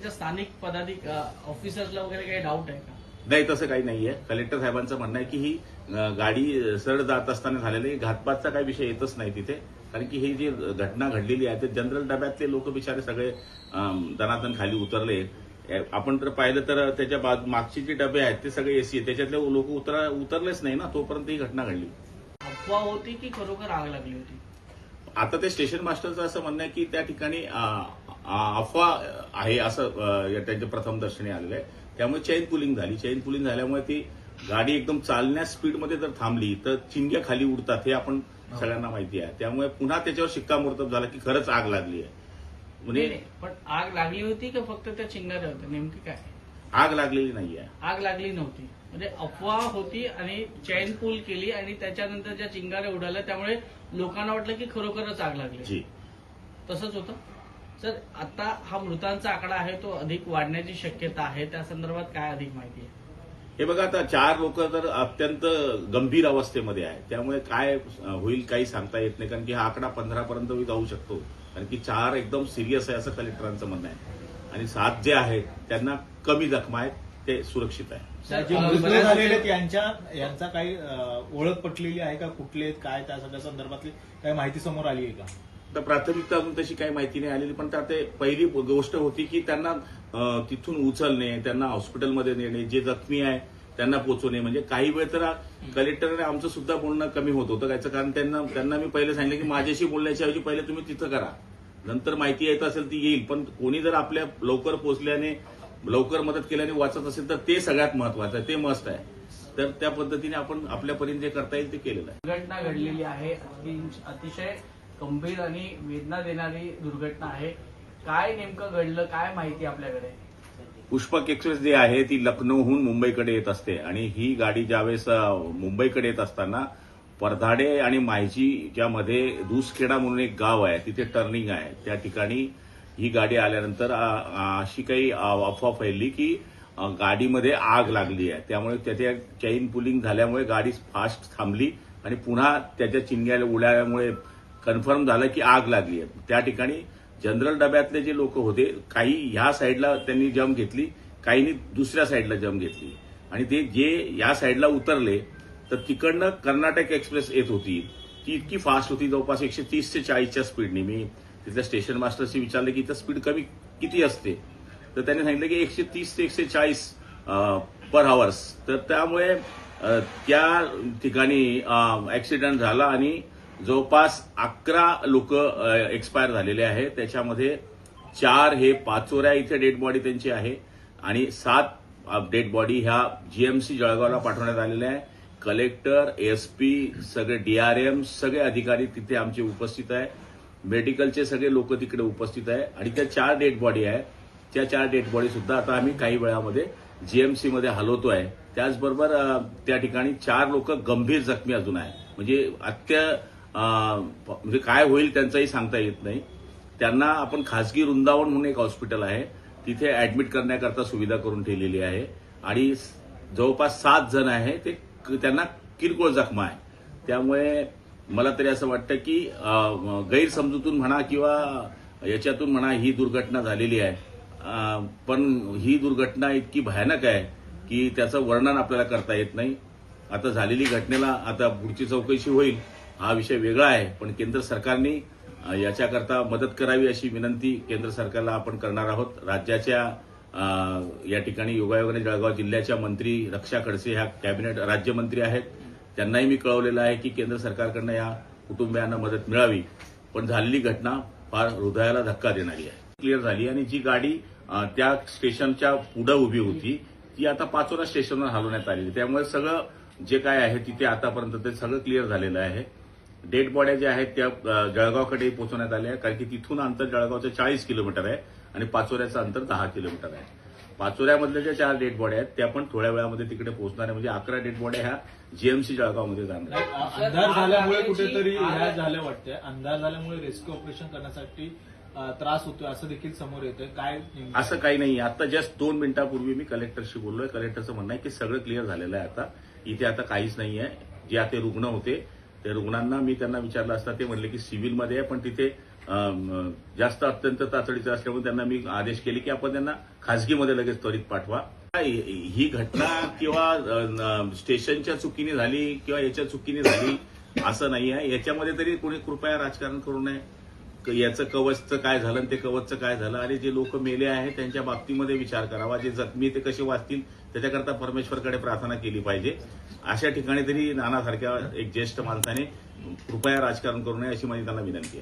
त्यांच्या स्थानिक पदाधिक ऑफिसर्सला वगैरे काही डाऊट आहे का? नाही तसं काही नाहीये कलेक्टर साहेबांचं म्हणणं आहे की ही गाडी सरळ जात असताना झालेली घातपातचा काही विषय येतच नाही तिथे. कारण की ही जी घटना घडलेली आहे ते जनरल डब्यातले लोक बिचारे सगळे दणादण खाली उतरले आपण तर पाहिलं तर त्याच्या बाजू मागचे जे डबे आहेत ते सगळे एसी आहेत. त्याच्यातले लोक उतरा उतरलेच नाही ना तोपर्यंत ही घटना घडली. अफवा होती की खरोखर आग लागली होती? आता ते स्टेशन मास्टरचं असं म्हणणं आहे की त्या ठिकाणी अफवा आहे असं त्यांच्या प्रथम दर्शनी आलेलं आहे त्यामुळे चैन पुलिंग झाली. चैन पुलिंग झाल्यामुळे ती गाडी एकदम चालण्या स्पीडमध्ये जर थांबली तर चिंग्या खाली उडतात हे आपण सगळ्यांना माहिती आहे. त्यामुळे पुन्हा त्याच्यावर शिक्कामोर्तब झाला की खरंच आग लागली आहे. म्हणजे. पण आग लागली होती का फक्त त्या चिंगाऱ्या होत्या नेमकी काय? आग लागलेली नाही आहे. आग लागली नव्हती. म्हणजे अफवा होती आणि चैन पूल केली आणि त्याच्यानंतर ज्या चिंगाऱ्या उडाल्या त्यामुळे लोकांना वाटलं की खरोखरच आग लागली. जी. तसंच होतं? सर आता हा मृतांचा आकडा आहे तो अधिक वाढण्याची शक्यता आहे. त्या संदर्भात काय अधिक माहिती आहे? हे बघा आता चार लोक तर अत्यंत गंभीर अवस्थेमध्ये आहे त्यामुळे काय होईल काही सांगता येत नाही कारण की हा आकडा पंधरा पर्यंत जाऊ शकतो. कारण की चार एकदम सिरियस आहे असं कलेक्टरांचं म्हणणं आहे. आणि सात जे आहेत त्यांना कमी जखमा आहेत ते सुरक्षित आहे. यांच्या यांचा काही ओळख पटलेली आहे का? कुठले काय त्या सगळ्या संदर्भातली काही माहिती समोर आली आहे का? तर प्राथमिकता अजून तशी काही माहिती नाही आलेली पण त्या ते पहिली गोष्ट होती की त्यांना तिथून उचलणे त्यांना हॉस्पिटलमध्ये नेणे जे जखमी आहे त्यांना पोचवणे. म्हणजे काही वेळ तर कलेक्टरने आमचं सुद्धा बोलणं कमी होत होतं. त्याचं कारण त्यांना त्यांना मी पहिले सांगितलं की माझ्याशी बोलण्याच्या ऐवजी पहिले तुम्ही तिथं करा. नंतर माहिती येत असेल ती येईल पण कोणी जर आपल्या लवकर पोचल्याने लवकर मदत केल्याने वाचत असेल तर ते सगळ्यात महत्वाचं आहे. ते मस्त आहे. तर त्या पद्धतीने आपण आपल्या जे करता येईल ते केलेलं आहे. घटना घडलेली आहे. अतिशय गंभीर आणि वेदना देणारी दुर्घटना आहे. काय नेमकं घडलं? काय माहिती आपल्याकडे? पुष्पक एक्सप्रेस जी आहे ती लखनौहून मुंबईकडे येत असते. आणि ही गाडी ज्यावेळेस मुंबईकडे येत असताना परधाडे आणि माहिजी ज्यामध्ये दुसखेडा म्हणून एक गाव आहे तिथे टर्निंग आहे. त्या ठिकाणी ही गाडी आल्यानंतर अशी काही अफवा फैलली की गाडीमध्ये आग लागली आहे. त्यामुळे त्याच्या चैन पुलिंग झाल्यामुळे गाडी फास्ट थांबली आणि पुन्हा त्याच्या चिंग्याला उडाल्यामुळे कन्फर्म झालं की आग लागली आहे. त्या ठिकाणी जनरल डब्यातले जे लोक होते काही ह्या साईडला त्यांनी जम घेतली काहींनी दुसऱ्या साईडला जम घेतली. आणि ते जे या साईडला उतरले तर तिकडनं कर्नाटक एक्सप्रेस येत होती. ती इतकी फास्ट होती जवळपास एकशे तीस ते चाळीसच्या स्पीडने. मी तिथल्या स्टेशन मास्टरशी विचारलं की इथं स्पीड कमी किती असते? तर त्यांनी सांगितलं की एकशे तीस ते एकशे चाळीस पर आवर्स तर त्यामुळे त्या ठिकाणी ऍक्सिडेंट झाला आणि जवळपास अकरा लोक एक्सपायर झालेले आहेत त्याच्यामध्ये चार हे पाचोऱ्या इथे डेड बॉडी त्यांची आहे आणि सात डेड बॉडी ह्या जीएमसी जळगावला पाठवण्यात आलेल्या आहे. कलेक्टर एसपी सगळे डीआरएम सगळे अधिकारी तिथे आमचे उपस्थित आहे. मेडिकलचे सगळे लोक तिकडे उपस्थित आहे. आणि त्या चार डेड बॉडी आहे त्या चार डेड बॉडी सुद्धा आता आम्ही काही वेळामध्ये जीएमसीमध्ये हलवतो आहे. त्याचबरोबर त्या ठिकाणी चार लोक गंभीर जखमी अजून आहे म्हणजे अत्य म्हणजे काय होईल त्यांचाही सांगता येत नाही. त्यांना आपण खासगी वृंदावन म्हणून एक हॉस्पिटल आहे. तिथे ऍडमिट करण्याकरता सुविधा करून ठेवलेली आहे. आणि जवळपास सात जण आहे. ते त्यांना किरकोळ जखमा आहे. त्यामुळे मला तरी असं वाटतं की गैरसमजूतून म्हणा किंवा याच्यातून म्हणा ही दुर्घटना झालेली आहे. पण ही दुर्घटना इतकी भयानक आहे की त्याचं वर्णन आपल्याला करता येत नाही. आता झालेली घटनेला आता पुढची चौकशी होईल. हा विषय वेगळा आहे पण केंद्र सरकारने याच्याकरता मदत करावी अशी विनंती केंद्र सरकारला आपण करणार आहोत. राज्याच्या या ठिकाणी योगायोगाने जळगाव जिल्ह्याच्या मंत्री रक्षा खडसे ह्या कॅबिनेट राज्यमंत्री आहेत. त्यांनाही मी कळवलेलं आहे की केंद्र सरकारकडनं या कुटुंबियांना मदत मिळावी पण झालेली घटना फार हृदयाला धक्का देणारी आहे. क्लिअर झाली आणि जी गाडी त्या स्टेशनच्या पुढे उभी होती ती आता पाचोरा स्टेशनवर हलवण्यात आलेली त्यामुळे सगळं जे काय आहे तिथे आतापर्यंत ते सगळं क्लिअर झालेलं आहे. डेड बॉड्या ज्या आहेत त्या जळगावकडे पोहोचवण्यात आल्या कारण की तिथून अंतर जळगावचं चाळीस किलोमीटर आहे आणि पाचोऱ्याचं अंतर दहा किलोमीटर आहे. पाचोऱ्यामधल्या ज्या चार डेड बॉड्या आहेत त्या पण थोड्या वेळामध्ये तिकडे पोहोचणार आहे. म्हणजे अकरा डेड बॉड्या ह्या जीएमसी जळगावमध्ये जाणार आहेत. अंधार झाल्यामुळे कुठेतरी ह्या झाल्या वाटतंय. अंधार झाल्यामुळे रेस्क्यू ऑपरेशन करण्यासाठी त्रास होतोय असं देखील समोर येतंय. काय? असं काही नाही. आता जस्ट दोन मिनिटापूर्वी मी कलेक्टरशी बोललोय. कलेक्टरचं म्हणणं आहे की सगळं क्लिअर झालेलं आहे आता. इथे आता काहीच नाही आहे जे आता रुग्ण होते त्या रुग्णांना मी त्यांना विचारलं असता ते म्हणले की सिव्हिलमध्ये आहे पण तिथे जास्त अत्यंत तातडीचं असल्यामुळे त्यांना मी आदेश केले की आपण त्यांना खासगीमध्ये लगेच त्वरित पाठवा. ही घटना किंवा स्टेशनच्या चुकीने झाली किंवा याच्या चुकीने झाली असं नाही आहे. याच्यामध्ये तरी कोणी कृपया राजकारण करू नये. याचं कवचचं काय झालं आणि ते कवचचं काय झालं आणि जे लोक मेले आहेत त्यांच्या बाबतीमध्ये विचार करावा. जे जखमी ते कसे वाचतील त्याच्याकरता परमेश्वरकडे प्रार्थना केली पाहिजे. अशा ठिकाणी तरी नानासारख्या एक ज्येष्ठ माणसाने कृपया राजकारण करू नये अशी माझी त्यांना विनंती आहे.